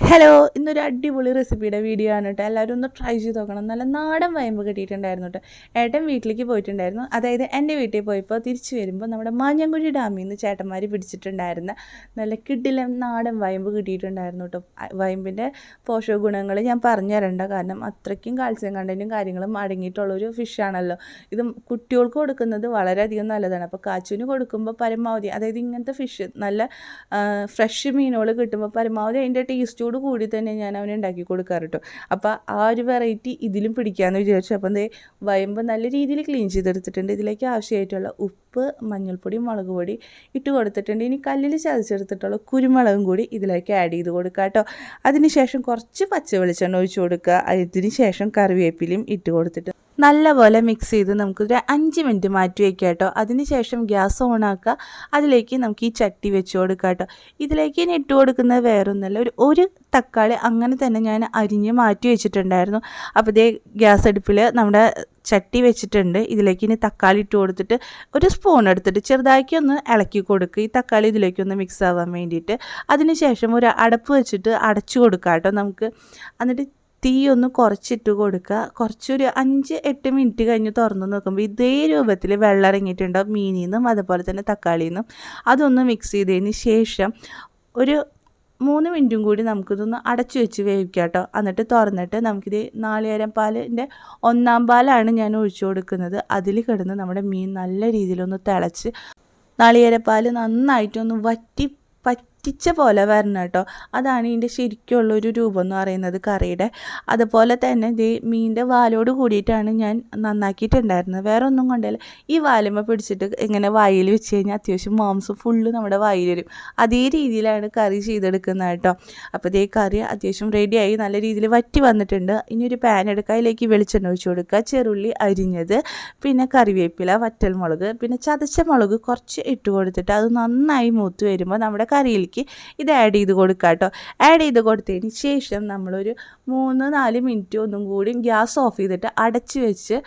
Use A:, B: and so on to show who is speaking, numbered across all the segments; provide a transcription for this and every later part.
A: Hello ഇന്നൊരു അടിപൊളി റെസിപ്പിയുടെ video ആണ് കേട്ടോ എല്ലാവരും ഒന്ന് ട്രൈ ചെയ്ത് നോക്കണം. നല്ല നാടൻ വയമ്പ് കിട്ടിയിട്ടുണ്ടായിരുന്നു കേട്ടോ ഏട്ടൻ വീട്ടിലേക്ക് പോയിട്ടുണ്ടായിരുന്നു. അതായത് എന്റെ വീട്ടിൽ പോയപ്പോൾ തിരിച്ചു വരുമ്പോൾ നമ്മുടെ മാഞ്ഞങ്കുഴി ഡാമിൽ നിന്ന് ചേട്ടന്മാർ പിടിച്ചിട്ടുണ്ടായിരുന്ന നല്ല കിഡിലം നാടൻ വയമ്പ് കിട്ടിയിട്ടുണ്ടായിരുന്നു കേട്ടോ വയമ്പിന്റെ പോഷക ഗുണങ്ങൾ ഞാൻ പറഞ്ഞു തരണ്ട കാരണം അത്രയ്ക്കും കാൽസ്യം കണ്ടന്റും കാര്യങ്ങളും അടങ്ങിയിട്ടുള്ളൊരു ഫിഷാണല്ലോ ഇത് കുട്ടികൾക്ക് കൊടുക്കുന്നത് വളരെയധികം നല്ലതാണ്. അപ്പോൾ കാച്ചുവിന് കൊടുക്കുമ്പോൾ പരമാവധി അതായത് ഇങ്ങനത്തെ ഫിഷ് നല്ല ഫ്രഷ് മീനുകൾ കിട്ടുമ്പോൾ പരമാവധി അതിന്റെ ടേസ്റ്റോട് കൂടി തന്നെ ഞാൻ അവന് ഉണ്ടാക്കി കൊടുക്കാറ് കേട്ടോ അപ്പോൾ ആ ഒരു വെറൈറ്റി ഇതിലും പിടിക്കാമെന്ന് വിചാരിച്ചു. അപ്പം എന്തേ വയമ്പ് നല്ല രീതിയിൽ ക്ലീൻ ചെയ്തെടുത്തിട്ടുണ്ട്. ഇതിലേക്ക് ആവശ്യമായിട്ടുള്ള ഉപ്പ് മഞ്ഞൾപ്പൊടി മുളക് പൊടി ഇട്ട് കൊടുത്തിട്ടുണ്ട്. ഇനി കല്ലിൽ ചതച്ചെടുത്തിട്ടുള്ള കുരുമുളകും കൂടി ഇതിലേക്ക് ആഡ് ചെയ്ത് കൊടുക്കുക കേട്ടോ അതിനുശേഷം കുറച്ച് പച്ച വെളിച്ചെണ്ണ ഒഴിച്ച് കൊടുക്കുക. അതിന് ശേഷം കറിവേപ്പിലയും ഇട്ട് കൊടുത്തിട്ട് നല്ലപോലെ മിക്സ് ചെയ്ത് നമുക്കൊരു അഞ്ച് മിനിറ്റ് മാറ്റി വയ്ക്കുക കേട്ടോ. അതിനുശേഷം ഗ്യാസ് ഓൺ ആക്കുക. അതിലേക്ക് നമുക്ക് ഈ ചട്ടി വെച്ച് കൊടുക്കുക കേട്ടോ. ഇതിലേക്ക് ഇനി ഇട്ട് കൊടുക്കുന്നത് വേറൊന്നുമല്ല. ഒരു ഒരു തക്കാളി അങ്ങനെ തന്നെ ഞാൻ അരിഞ്ഞ് മാറ്റി വെച്ചിട്ടുണ്ടായിരുന്നു. അപ്പോൾ ഇതേ ഗ്യാസ് അടുപ്പിൽ നമ്മുടെ ചട്ടി വെച്ചിട്ടുണ്ട്. ഇതിലേക്ക് ഇനി തക്കാളി ഇട്ട് കൊടുത്തിട്ട് ഒരു സ്പൂൺ എടുത്തിട്ട് ചെറുതാക്കി ഒന്ന് ഇളക്കി കൊടുക്കുക. ഈ തക്കാളി ഇതിലേക്ക് ഒന്ന് മിക്സ് ആവാൻ വേണ്ടിയിട്ട്. അതിനുശേഷം ഒരു അടപ്പ് വെച്ചിട്ട് അടച്ചു കൊടുക്കുക കേട്ടോ നമുക്ക്. എന്നിട്ട് തീ ഒന്ന് കുറച്ചിട്ട് കൊടുക്കുക. കുറച്ചൊരു അഞ്ച് എട്ട് മിനിറ്റ് കഴിഞ്ഞ് തുറന്ന് നോക്കുമ്പോൾ ഇതേ രൂപത്തിൽ വെള്ളം ഇറങ്ങിയിട്ടുണ്ടാവും മീനിൽ നിന്നും അതുപോലെ തന്നെ തക്കാളിയിൽ നിന്നും അതൊന്ന് മിക്സ് ചെയ്തതിന് ശേഷം ഒരു മൂന്ന് മിനിറ്റും കൂടി നമുക്കിതൊന്ന് അടച്ചു വെച്ച് വേവിക്കാം കേട്ടോ. എന്നിട്ട് തുറന്നിട്ട് നമുക്കിത് നാളികേരം പാലിന്റെ ഒന്നാം പാലാണ് ഞാൻ ഒഴിച്ചു കൊടുക്കുന്നത്. അതിൽ കിടന്ന് നമ്മുടെ മീൻ നല്ല രീതിയിലൊന്ന് തിളച്ച് നാളികേരപ്പാൽ നന്നായിട്ടൊന്ന് വറ്റി പറ്റിച്ച പോലെ വരണം കേട്ടോ. അതാണ് ഇതിന്റെ ശരിക്കുള്ളൊരു രൂപം എന്ന് പറയുന്നത് കറിയുടെ. അതുപോലെ തന്നെ ഇത് മീനിന്റെ വാലോട് കൂടിയിട്ടാണ് ഞാൻ നന്നാക്കിയിട്ടുണ്ടായിരുന്നത്. വേറെ ഒന്നും കൊണ്ടല്ല. ഈ വാലുമ്മ പിടിച്ചിട്ട് ഇങ്ങനെ വായിൽ വെച്ച് കഴിഞ്ഞാൽ അത്യാവശ്യം മാംസം ഫുള്ള് നമ്മുടെ വായിൽ വരും. അതേ രീതിയിലാണ് കറി ചെയ്തെടുക്കുന്നത് കേട്ടോ. അപ്പോൾ ഇതേ കറി അത്യാവശ്യം റെഡിയായി നല്ല രീതിയിൽ വറ്റി വന്നിട്ടുണ്ട്. ഇനി ഒരു പാൻ എടുക്കുക. അതിലേക്ക് വെളിച്ചെണ്ണ ഒഴിച്ച് കൊടുക്കുക. ചെറുള്ളി അരിഞ്ഞത്. പിന്നെ കറിവേപ്പില വറ്റൽമുളക് പിന്നെ ചതച്ച മുളക് കുറച്ച് ഇട്ട് കൊടുത്തിട്ട് അത് നന്നായി മൂത്ത് വരുമ്പോൾ നമ്മുടെ കറിയിലേക്ക് ഇത് ആഡ് ചെയ്ത് കൊടുക്കുക കേട്ടോ ആഡ് ചെയ്ത് കൊടുത്തതിന് ശേഷം നമ്മളൊരു മൂന്ന് നാല് മിനിറ്റ് ഒന്നും കൂടി ഗ്യാസ് ഓഫ് ചെയ്തിട്ട് അടച്ച് വെച്ച്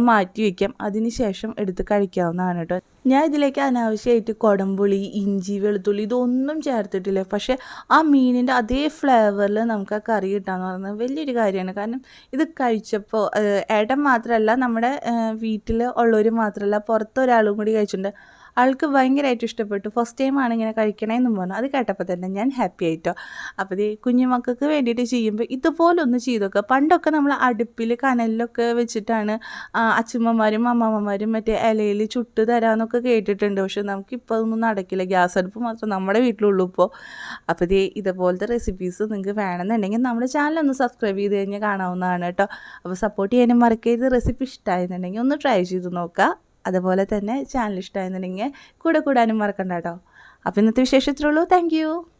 A: മാറ്റി വയ്ക്കാം അതിന് ശേഷം എടുത്ത് കഴിക്കാവുന്നതാണ് കേട്ടോ ഞാൻ ഇതിലേക്ക് അനാവശ്യമായിട്ട് കുടംപുളി ഇഞ്ചി വെളുത്തുള്ളി ഇതൊന്നും ചേർത്തിട്ടില്ല. പക്ഷേ ആ മീനിന്റെ അതേ ഫ്ലേവറിൽ നമുക്ക് ആ കറി കിട്ടാന്ന് പറയുന്നത് വലിയൊരു കാര്യമാണ്. കാരണം ഇത് കഴിച്ചപ്പോൾ ഏട്ടൻ മാത്രമല്ല നമ്മുടെ വീട്ടിൽ ഉള്ളവർ മാത്രമല്ല പുറത്തൊരാളും കൂടി കഴിച്ചിട്ടുണ്ട്. ആൾക്ക് ഭയങ്കരമായിട്ട് ഇഷ്ടപ്പെട്ടു. ഫസ്റ്റ് ടൈമാണ് ഇങ്ങനെ കഴിക്കണമെന്നും പറഞ്ഞു. അത് കേട്ടപ്പോൾ തന്നെ ഞാൻ ഹാപ്പി ആയിട്ടോ. അപ്പോൾ ഈ കുഞ്ഞുമക്കൾക്ക് വേണ്ടിയിട്ട് ചെയ്യുമ്പോൾ ഇതുപോലൊന്ന് ചെയ്ത് നോക്കുക പണ്ടൊക്കെ നമ്മൾ അടുപ്പിൽ കനലിലൊക്കെ വെച്ചിട്ടാണ് അച്ഛമ്മമാരും അമ്മമ്മമാരും മറ്റേ ഇലയിൽ ചുട്ട് തരാമെന്നൊക്കെ കേട്ടിട്ടുണ്ട്. പക്ഷെ നമുക്കിപ്പോൾ അതൊന്നും നടക്കില്ല. ഗ്യാസ് അടുപ്പ് മാത്രം നമ്മുടെ വീട്ടിലുള്ളൂ ഇപ്പോൾ അപ്പോൾ ഇത് ഇതുപോലത്തെ റെസിപ്പീസ് നിങ്ങൾക്ക് വേണമെന്നുണ്ടെങ്കിൽ നമ്മുടെ ചാനൽ ഒന്ന് സബ്സ്ക്രൈബ് ചെയ്ത് കഴിഞ്ഞാൽ കാണാവുന്നതാണ് കേട്ടോ. അപ്പോൾ സപ്പോർട്ട് ചെയ്യാനും മറക്കരുത്. റെസിപ്പി ഇഷ്ടമായിരുന്നുണ്ടെങ്കിൽ ഒന്ന് ട്രൈ ചെയ്ത് നോക്കുക അതുപോലെ തന്നെ ചാനൽ ഇഷ്ടമായിരുന്നുണ്ടെങ്കിൽ കൂടെ കൂടാനും മറക്കണ്ട കേട്ടോ. അപ്പോൾ ഇന്നത്തെ വിശേഷത്തിലുള്ളൂ. താങ്ക്